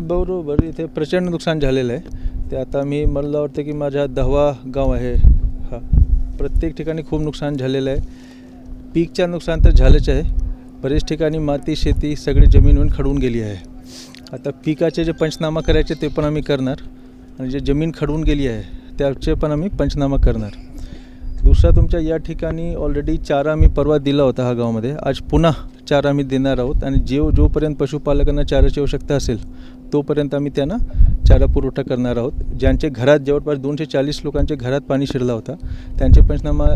बरोबर. इथे प्रचंड नुकसान झालेलं आहे. ते आता मी मला वाटतं की माझा दहावा गाव आहे हा. प्रत्येक ठिकाणी खूप नुकसान झालेलं आहे. पीकच्या नुकसान तर झालंच आहे. बरेच ठिकाणी माती शेती सगळी जमीन खडून गेली आहे. आता पिकाचे जे पंचनामा करायचे ते पण आम्ही करणार. आणि जे जमीन खडून गेली आहे त्याचे पण आम्ही पंचनामा करणार. दुसरा तुमच्या या ठिकाणी ऑलरेडी चारा आम्ही परवा दिला होता हा गावामध्ये. आज पुन्हा चारा आम्ही देणार आहोत आणि जेव जोपर्यंत पशुपालकांना चाराची आवश्यकता असेल तोपर्यंत आम्ही त्यांना चारा पुरवठा करणार आहोत. ज्यांचे घरात जवळपास दोनशे चाळीस लोकांच्या घरात पाणी शिरला होता त्यांचे पंचनामा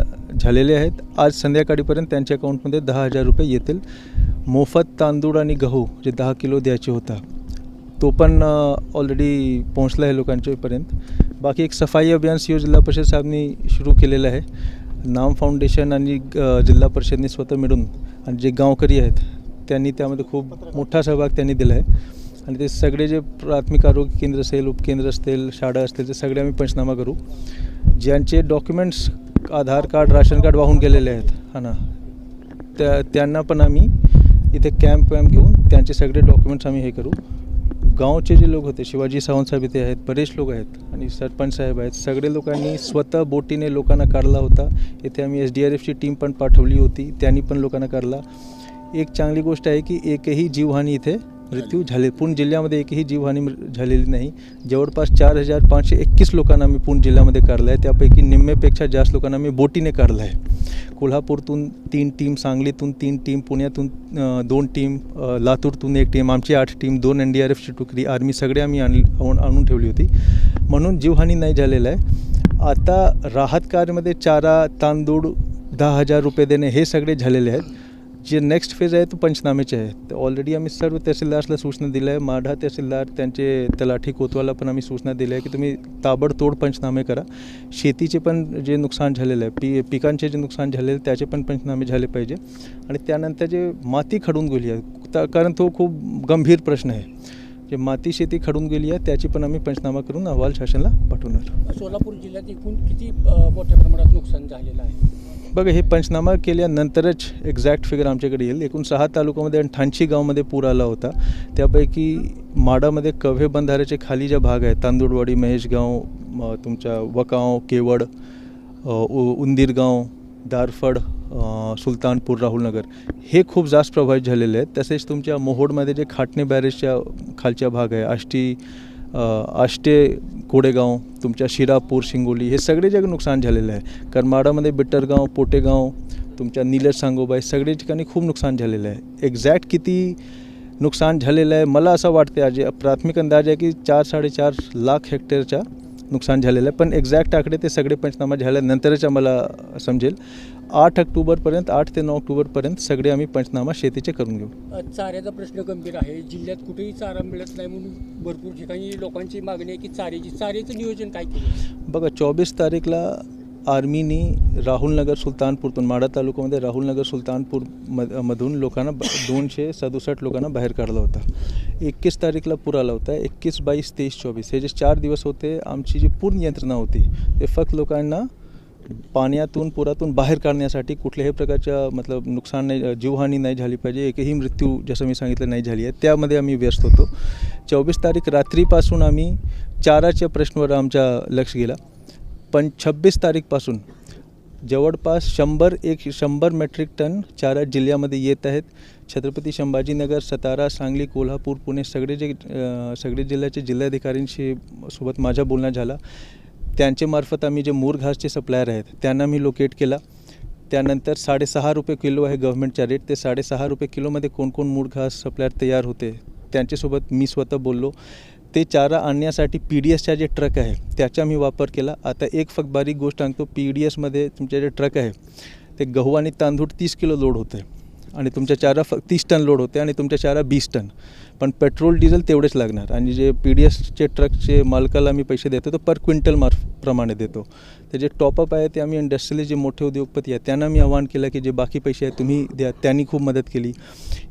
झालेले आहेत. आज संध्याकाळीपर्यंत त्यांच्या अकाउंटमध्ये दहा हजार रुपये येतील. मोफत तांदूळ आणि गहू जे दहा किलो द्यायचे होता तो पण ऑलरेडी पोहोचला आहे लोकांच्यापर्यंत बाकी एक सफाई अभियान सी ओ जिल्हा परिषद साहेबांनी सुरू केलेलं आहे. नाम फाउंडेशन आणि जिल्हा परिषदने स्वतः मिळून आणि जे गावकरी आहेत त्यांनी त्यामध्ये खूप मोठा सहभाग त्यांनी दिला आहे आणि ते सगळे जे प्राथमिक आरोग्य केंद्र असेल उपकेंद्र असतील शाळा असतील ते सगळे आम्ही पंचनामा करू. ज्यांचे documents Aadhaar card ration card वाहून गेलेले आहेत हा ना त्या त्यांना पण आम्ही इथे कॅम्प वॅम्प घेऊन त्यांचे सगळे डॉक्युमेंट्स आम्ही हे करू. गावचे जे लोक होते शिवाजी सावंत साहेब इथे आहेत बरेच लोक आहेत आणि सरपंच साहेब आहेत. सगळे लोकांनी स्वतः बोटीने लोकांना काढला होता. इथे आम्ही एस डी आर एफची टीम पण पाठवली होती त्यांनी पण लोकांना काढला एक चांगली गोष्ट आहे की एकही जीवहानी इथे मृत्यू झाले. पूर्ण जिल्ह्यामध्ये एकही जीवहानी झालेली नाही. जवळपास चार हजार पाचशे एकवीस लोकांना आम्ही पूर्ण जिल्ह्यामध्ये काढलं आहे त्यापैकी निम्मेपेक्षा जास्त लोकांना आम्ही बोटीने काढलं आहे कोल्हापूरतून तीन टीम सांगलीतून तीन टीम पुण्यातून दोन टीम लातूरतून एक टीम आमची आठ टीम दोन एन डी आर एफची तुकडी आर्मी सगळे आम्ही आणली आणून आणून ठेवली होती. म्हणून जीवहानी नाही झालेलं आहे. आता राहत कार्यामध्ये चारा तांदूळ दहा हजार रुपये देणे हे सगळे झालेले आहेत. जे नेक्स्ट फेज आहे तो पंचनामेचे आहे तर ऑलरेडी आम्ही सर्व तहसीलदारला सूचना दिल्या आहे. माढा तहसीलदार त्यांचे तलाठी कोतवाला पण आम्ही सूचना दिल्या आहे की तुम्ही ताबडतोड पंचनामे करा. शेतीचे पण जे नुकसान झालेलं आहे पी पिकांचे जे नुकसान झालेलं आहे, त्याचे पण पंचनामे झाले पाहिजे. आणि त्यानंतर जे माती खडून गेली आहे कारण तो खूप गंभीर प्रश्न आहे. जे माती शेती खडून गेली आहे त्याची पण आम्ही पंचनामा करून अहवाल शासनाला पाठवणार. सोलापूर जिल्ह्यात एकूण किती मोठ्या प्रमाणात नुकसान झालेलं आहे? बघा हे पंचनामा केल्यानंतरच एक्झॅक्ट फिगर आमच्याकडे येईल. एकूण सहा तालुक्यामध्ये आणि ठाणशी गावमध्ये पूर आला होता. त्यापैकी माडामध्ये कव्हे बंधाऱ्याचे खाली ज्या भाग आहेत तांदूळवाडी महेशगाव तुमच्या वकाव केवड उ- उंदीरगाव दारफड सुलतानपूर राहुलनगर हे खूप जास्त प्रभावित झालेले आहेत. तसेच तुमच्या मोहोडमध्ये जे खाटणे बॅरेजच्या खालच्या भाग आहे आष्टी आष्टे कोडेगाव तुमच्या शिरापूर शिंगोली हे सगळे जग नुकसान झालेलं आहे. करमाडामध्ये बिट्टरगाव पोटेगाव तुमच्या निलज सांगोबाई सगळे ठिकाणी खूप नुकसान झालेलं आहे. एक्झॅक्ट किती नुकसान झालेलं आहे मला असं वाटते आज प्राथमिक अंदाज आहे की चार साडेचार लाख हेक्टरच्या नुकसान झालेलं आहे. पण एक्झॅक्ट आकडे ते सगळे पंचनामा झाल्यानंतरच आम्हाला समजेल. आठ ऑक्टोबरपर्यंत आठ ते नऊ ऑक्टोबरपर्यंत सगळे आम्ही पंचनामा शेतीचे करून घेऊ. चाऱ्याचा प्रश्न गंभीर आहे. जिल्ह्यात कुठेही चारा मिळत नाही म्हणून भरपूर ठिकाणी लोकांची मागणी आहे की चाऱ्याची चाऱ्याचं नियोजन काय केलं? बघा चोवीस तारीखला आर्मीनी राहुलनगर सुलतानपूरतून माढा तालुक्यामध्ये राहुलनगर सुलतानपूर मध मधून लोकांना दोनशे सदुसष्ट लोकांना बाहेर काढला होता. एकवीस तारीखला पूर आला होता. एकवीस बावीस तेवीस चोवीस. हे जे चार दिवस होते आमची जी पूर्ण यंत्रणा होती ते फक्त लोकांना पाण्यातून पुरातून बाहेर काढण्यासाठी कुठल्याही प्रकारच्या मतलब नुकसान नाही जीवहानी नाही झाली पाहिजे. एकही मृत्यू जसं मी सांगितलं नाही झाली आहे. त्यामध्ये आम्ही व्यस्त होतो. चोवीस तारीख रात्रीपासून आम्ही चाराच्या प्रश्नावर आमचा लक्ष गेला. पण छब्बीस तारीखपासून जवळपास शंभर एक शंभर मेट्रिक टन चारा जिल्ह्यामध्ये येत आहेत. छत्रपती संभाजीनगर सातारा सांगली कोल्हापूर पुणे सगळे जे सगळे जिल्ह्याचे जिल्हाधिकाऱ्यांशी सोबत माझा बोलणं झाला. त्यांच्यामार्फत आम्ही जे मूर घासचे सप्लायर आहेत त्यांना मी लोकेट केला. त्यानंतर साडेसहा रुपये किलो आहे गव्हर्नमेंटचा रेट ते साडेसहा रुपये किलोमध्ये कोणकोण कोण मूळ घास सप्लायर तयार होते त्यांच्यासोबत मी स्वतः बोललो. ते चारा आणण्यासाठी पी डी एसचा जे ट्रक आहे त्याचा मी वापर केला. आता एक फक्त बारीक गोष्ट सांगतो पी डी एसमध्ये तुमचे जे ट्रक आहे ते गहू आणि तांदूळ तीस किलो लोड होते. आणि तुमच्या चारा फक्त तीस टन लोड होते आणि तुमच्या चारा बीस टन. पण पेट्रोल डिझेल तेवढेच लागणार. आणि जे पी डी एसचे ट्रकचे मालकाला आम्ही पैसे देतो तो पर क्विंटल मार्फ प्रमाणे देतो. ते जे टॉपअप आहे ते आम्ही इंडस्ट्रीले जे मोठे उद्योगपती आहेत त्यांना मी आवाहन केलं की जे बाकी पैसे आहेत तुम्ही द्या त्यांनी खूप मदत केली.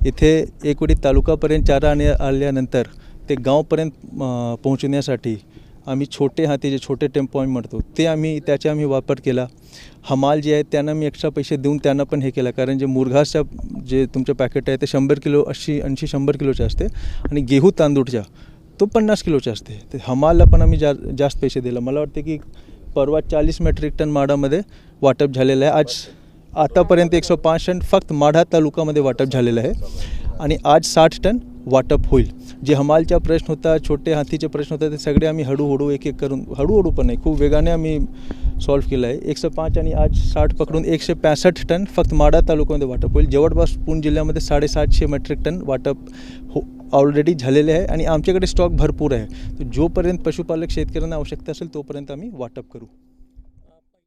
इथे एकवडी तालुकापर्यंत चारा आणि आल्यानंतर ते गावपर्यंत पोहोचण्यासाठी आम्ही छोटे हाते जे छोटे टेम्पो आम्ही म्हणतो ते आम्ही त्याचा आम्ही वापर केला. हमाल जे आहेत त्यांना मी एक्स्ट्रा पैसे देऊन त्यांना पण हे केलं. कारण जे मुरघासच्या जे तुमचं पॅकेट आहे ते शंभर किलो अशी ऐंशी शंभर किलोचे असते. आणि गेहू तांदूळच्या तो पन्नास किलोचा असते. ते हमालला पण आम्ही जा जास्त पैसे दिलं. मला वाटते की परवा चाळीस मेट्रिक टन माडामध्ये वाटप झालेलं आहे. आज आतापर्यंत एकशे पाच टन फक्त माढा तालुकामध्ये वाटप झालेलं आहे. आणि आज साठ टन वाटप होईल. जे हमालचा प्रश्न होता छोटे हातीचे प्रश्न होता ते सगळे आम्ही हळूहळू एक एक करून हळूहळू पण नाही खूप वेगाने आम्ही सॉल्व्ह केलं आहे. एकशे पाच आणि आज साठ पकडून एकशे पॅसष्ट टन फक्त माडा तालुक्यामध्ये वाटप होईल. जवळपास पुणे जिल्ह्यामध्ये साडेसातशे मेट्रिक टन वाटप हो ऑलरेडी झालेले आहे आणि आमच्याकडे स्टॉक भरपूर आहे. जोपर्यंत पशुपालक शेतकऱ्यांना आवश्यकता असेल तोपर्यंत आम्ही वाटप करू.